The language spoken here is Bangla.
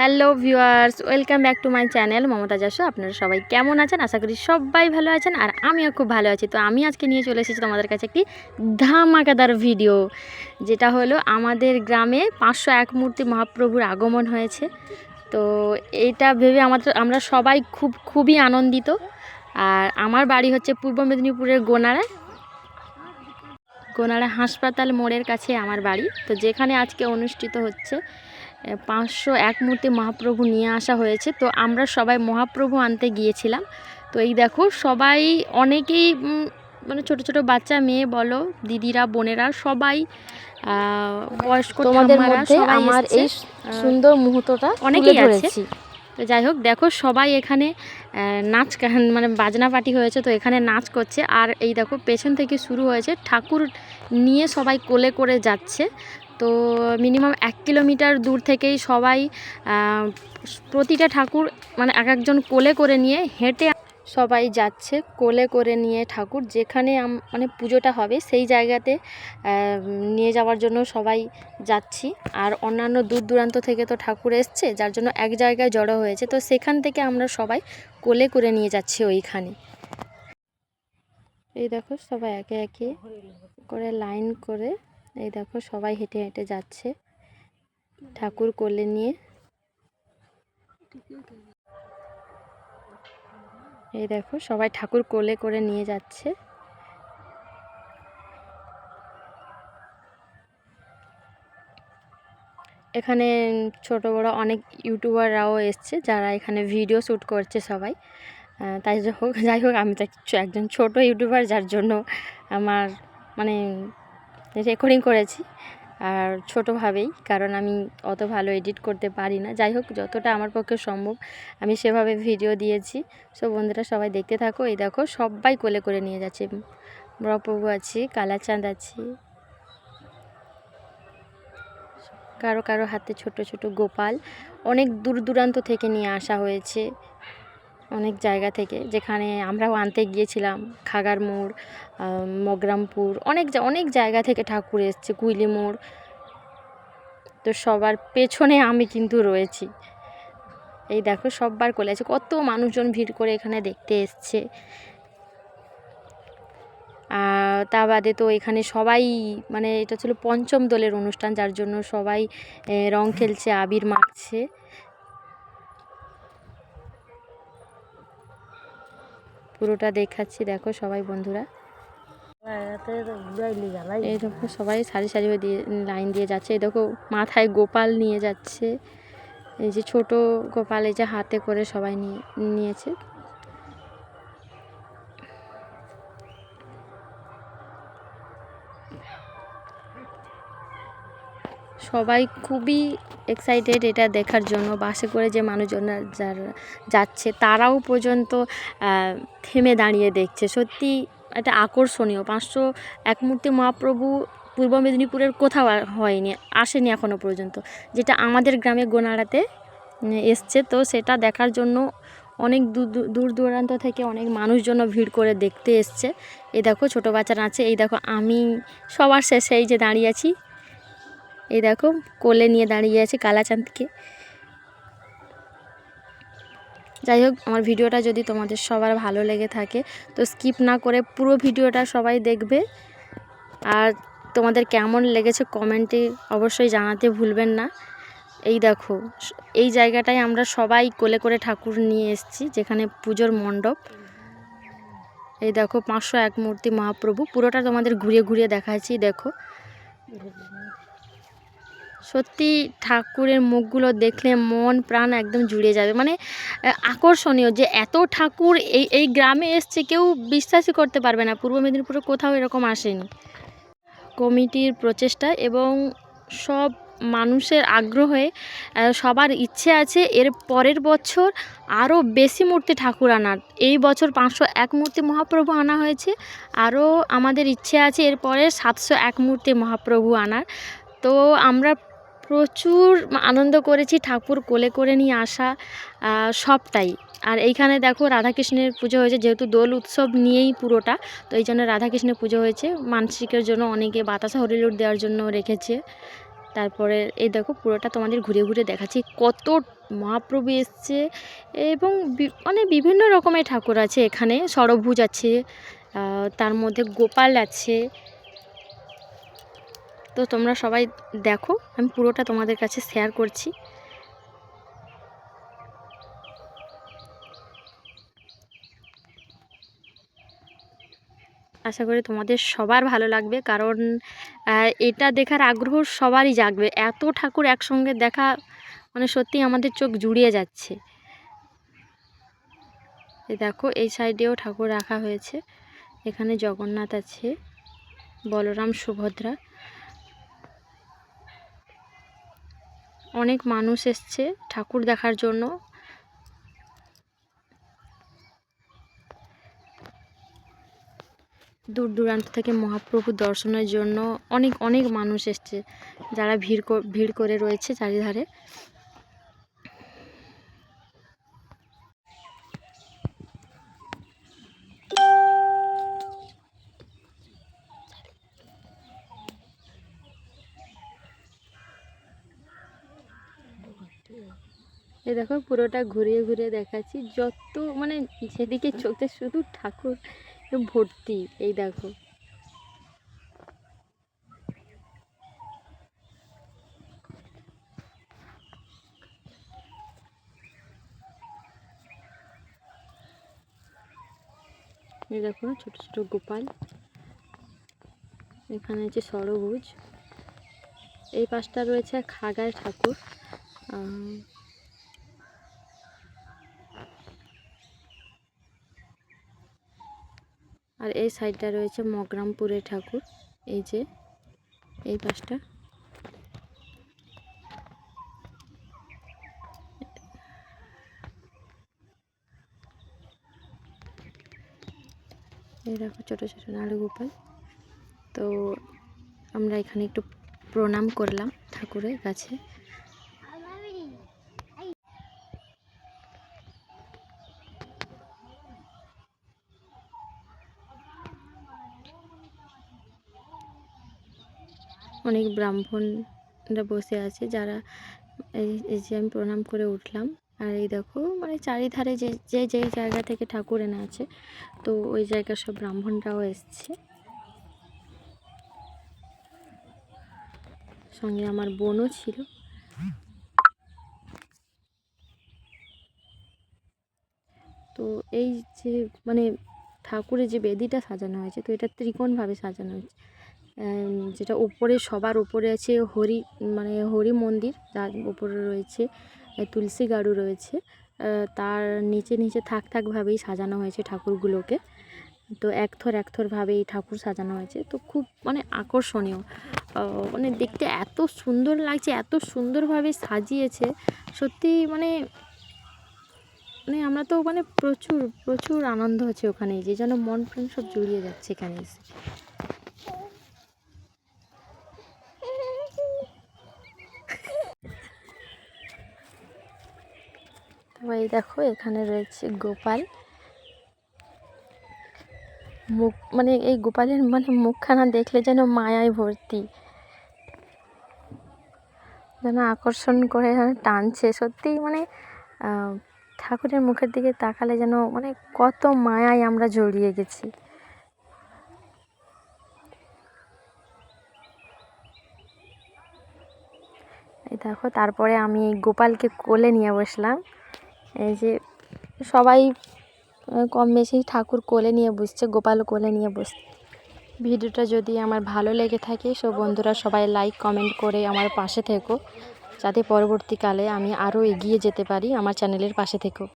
Hello viewers, welcome back to my channel Mamata যাসো আপনারা সবাই কেমন আছেন? আশা করি সবাই ভালো আছেন আর আমিও খুব ভালো আছি। তো আমি আজকে নিয়ে চলে এসেছি তোমাদের কাছে একটি ধামাকাদার ভিডিও, যেটা হলো আমাদের গ্রামে পাঁচশো এক মূর্তি মহাপ্রভুর আগমন হয়েছে। তো এটা ভেবে আমাদের, আমরা সবাই খুব, খুবই আনন্দিত। আর আমার বাড়ি হচ্ছে পূর্ব মেদিনীপুরের গোনারায় গোনারা হাসপাতাল মোড়ের কাছে আমার বাড়ি। তো যেখানে আজকে অনুষ্ঠিত হচ্ছে পাঁচশো এক মূর্তি মহাপ্রভু নিয়ে আসা হয়েছে। তো আমরা সবাই মহাপ্রভু আনতে গিয়েছিলাম। তো এই দেখো সবাই অনেকেই মানে ছোট ছোট বাচ্চা মেয়ে বলো দিদিরা বোনেরা সবাই বয়স্ক তোমাদের মধ্যে আমার এই সুন্দর মুহূর্তটা অনেকেই আছে। তো যাই হোক দেখো সবাই এখানে নাচ মানে বাজনা পার্টি হয়েছে তো এখানে নাচ করছে। আর এই দেখো পেছন থেকে শুরু হয়েছে ঠাকুর নিয়ে সবাই কোলে করে যাচ্ছে। তো মিনিমাম এক কিলোমিটার দূর থেকেই সবাই প্রতিটা ঠাকুর মানে এক একজন কোলে করে নিয়ে হেঁটে সবাই যাচ্ছে, কোলে করে নিয়ে ঠাকুর যেখানে মানে পুজোটা হবে সেই জায়গাতে নিয়ে যাওয়ার জন্য সবাই যাচ্ছি। আর অন্যান্য দূর দূরান্ত থেকে তো ঠাকুর এসছে, যার জন্য এক জায়গায় জড়ো হয়েছে। তো সেখান থেকে আমরা সবাই কোলে করে নিয়ে যাচ্ছি ওইখানে। এই দেখো সবাই একে একে করে লাইন করে এই দেখো সবাই হেঁটে হেঁটে যাচ্ছে। ঠাকুর কোলে নিয়ে। এই দেখো সবাই ঠাকুর কোলে করে নিয়ে যাচ্ছে। এখানে ছোট বড় অনেক ইউটিউবাররাও এসছে যারা এখানে ভিডিও শ্যুট করছে সবাই। তাই হোক, যাই হোক, আমি তো একজন ছোট ইউটিউবার যার জন্য আমার মানে রেকর্ডিং করেছি। আর ছোটোভাবেই কারণ আমি অত ভালো এডিট করতে পারি না। যাই হোক, যতটা আমার পক্ষে সম্ভব, আমি সেভাবে ভিডিও দিয়েছি। সব বন্ধুরা, সবাই দেখতে থাকো। এই দেখো, সবাই কোলে করে নিয়ে যাচ্ছে। মহাপ্রভু আছি, কালাচাঁদ আছি। কারও কারও হাতে ছোট ছোট গোপাল। অনেক দূর দূরান্ত থেকে নিয়ে আসা হয়েছে। অনেক জায়গা থেকে। যেখানে আমরাও আনতে গিয়েছিলাম, খাগার মোড় মগরামপুর, অনেক অনেক জায়গা থেকে ঠাকুর এসছে, কুইলি মোড়। তো সবার পেছনে আমি কিন্তু রয়েছি। এই দেখো, সববার কোলে আছে। কত মানুষজন ভিড় করে এখানে দেখতে এসছে। তা বাদে তো এখানে সবাই মানে এটা ছিল পঞ্চম দলের অনুষ্ঠান, যার জন্য সবাই রং খেলছে, আবির মাখছে। পুরোটা দেখাচ্ছি, দেখো সবাই বন্ধুরা। এই দেখো সবাই সারি সারি হয়ে দিয়ে, লাইন দিয়ে যাচ্ছে। এই দেখো মাথায় গোপাল নিয়ে যাচ্ছে। এই যে ছোট গোপাল, এই যে হাতে করে সবাই নিয়ে, নিয়েছে। সবাই খুবই এক্সাইটেড এটা দেখার জন্য বাসে করে যে মানুষজন যারা যাচ্ছে তারাও পর্যন্ত থেমে দাঁড়িয়ে দেখছে। সত্যি একটা আকর্ষণীয়। পাঁচশো এক মূর্তি মহাপ্রভু পূর্ব মেদিনীপুরের কোথাও হয়নি, আসেনি এখনও পর্যন্ত। যেটা আমাদের গ্রামে গোনাড়াতে এসছে। তো সেটা দেখার জন্য অনেক দূর দূরান্ত থেকে অনেক মানুষজন ভিড় করে দেখতে এসছে। এই দেখো ছোটো বাচ্চারা আছে। এই দেখো আমি সবার শেষে এই যে দাঁড়িয়ে আছি। এই দেখো, কোলে নিয়ে দাঁড়িয়ে আছে কালাচাঁদকে। যাই হোক, আমার ভিডিওটা যদি তোমাদের সবার ভালো লেগে থাকে, তো স্কিপ না করে পুরো ভিডিওটা সবাই দেখবে। আর তোমাদের কেমন লেগেছে কমেন্টে অবশ্যই জানাতে ভুলবেন না। এই দেখো, এই জায়গাটায় আমরা সবাই কোলে করে ঠাকুর নিয়ে এসেছি, যেখানে পুজোর মণ্ডপ। এই দেখো, পাঁচশো এক মূর্তি মহাপ্রভু। পুরোটা তোমাদের ঘুরিয়ে ঘুরিয়ে দেখাচ্ছি, দেখো। সত্যি ঠাকুরের মুখগুলো দেখলে মন, প্রাণ একদম জুড়ে যাবে। মানে আকর্ষণীয় যে এত ঠাকুর এই এই গ্রামে এসছে কেউ বিশ্বাসই করতে পারবে না। পূর্ব মেদিনীপুরে কোথাও এরকম আসেনি। কমিটির প্রচেষ্টা এবং সব মানুষের আগ্রহে সবার ইচ্ছে আছে এর পরের বছর আরও বেশি মূর্তি ঠাকুর আনার। এই বছর পাঁচশো এক মূর্তি মহাপ্রভু আনা হয়েছে। আরও আমাদের ইচ্ছে আছে এরপরে সাতশো এক মূর্তি মহাপ্রভু আনার। তো আমরা প্রচুর আনন্দ করেছি, ঠাকুর কোলে করে নিয়ে আসা সবটাই। আর এইখানে দেখো রাধাকৃষ্ণের পুজো হয়েছে, যেহেতু দোল উৎসব নিয়েই পুরোটা, তো এই জন্য রাধাকৃষ্ণের পুজো হয়েছে। মানসিকের জন্য অনেকে বাতাসা হরিলুট দেওয়ার জন্য রেখেছে। তারপরে এই দেখো পুরোটা তোমাদের ঘুরে ঘুরে দেখাচ্ছি, কত মহাপ্রভু এসছে এবং মানে বিভিন্ন রকমের ঠাকুর আছে এখানে, সরভুজ আছে তার মধ্যে গোপাল আছে তো তোমরা সবাই দেখো, আমি পুরোটা তোমাদের কাছে শেয়ার করছি। আশা করি তোমাদের সবার ভালো লাগবে, কারণ এটা দেখার আগ্রহ সবারই জাগবে। এত ঠাকুর একসঙ্গে দেখা মানে সত্যি আমাদের চোখ জুড়িয়ে যাচ্ছে। এই দেখো, এই সাইডেও ঠাকুর রাখা হয়েছে। এখানে জগন্নাথ আছে, বলরাম, সুভদ্রা। অনেক মানুষ এসছে ঠাকুর দেখার জন্য। দূর দূরান্ত থেকে মহাপ্রভু দর্শনের জন্য অনেক অনেক মানুষ এসছে। যারা ভিড় ভিড় করে রয়েছে চারিধারে। এই দেখো, পুরোটা ঘুরিয়ে ঘুরিয়ে দেখাচ্ছি। যত মানে যেদিকে চোখে শুধু ঠাকুর ভর্তি, এই দেখো। এই দেখো, ছোট ছোট গোপাল। এখানে আছে সরভুজ। এই পাশটা রয়েছে খাগায় ঠাকুর। আর এই সাইডটা রয়েছে মগরামপুরের ঠাকুর। এই যে, এই পাশটা। এই দেখো ছোটো ছোটো নাড়ু গোপাল তো আমরা এখানে একটু প্রণাম করলাম ঠাকুরের কাছে। অনেক ব্রাহ্মণরা বসে আছে যারা এই যে আমি প্রণাম করে উঠলাম। আর এই দেখো মানে চারিধারে যে যে যেই জায়গা থেকে ঠাকুর এনে আছে, তো ওই জায়গার সব ব্রাহ্মণরাও এসছে। সঙ্গে আমার বোনও ছিল। তো এই যে মানে ঠাকুরের যে বেদিটা সাজানো হয়েছে, তো এটা ত্রিকোণভাবে সাজানো হয়েছে। যেটা উপরে, সবার উপরে আছে হরি মানে হরি মন্দির। তার উপরে রয়েছে তুলসী গাড়ু রয়েছে। তার নিচে নিচে থাক থাকভাবেই সাজানো হয়েছে ঠাকুরগুলোকে। তো একথর একথরভাবে এই ঠাকুর সাজানো হয়েছে। তো খুব মানে আকর্ষণীয়। মানে দেখতে এত সুন্দর লাগছে, এত সুন্দরভাবে সাজিয়েছে। সত্যি মানে মানে আমরা তো মানে প্রচুর প্রচুর আনন্দ হচ্ছে ওখানে যে যেন মন প্রাণ সব জুড়িয়ে যাচ্ছে এখানে এসে এই দেখো, এখানে রয়েছে গোপাল। মুখ মানে এই গোপালের মানে মুখখানা দেখলে যেন মায়ায় ভর্তি। যেন আকর্ষণ করে যেন টানছে। সত্যি মানে ঠাকুরের মুখের দিকে তাকালে যেন মানে কত মায়ায় আমরা জড়িয়ে গেছি। দেখো, তারপরে আমি গোপালকে কোলে নিয়ে বসলাম। এই যে সবাই কম বেশি ঠাকুর কোলে নিয়ে বসছে, গোপাল কোলে নিয়ে বসছে। ভিডিওটা যদি আমার ভালো লেগে থাকে সব বন্ধুরা সবাই লাইক কমেন্ট করে আমার পাশে থেকো। যাতে পরবর্তীকালে আমি আরও এগিয়ে যেতে পারি আমার চ্যানেলের পাশে থেকো।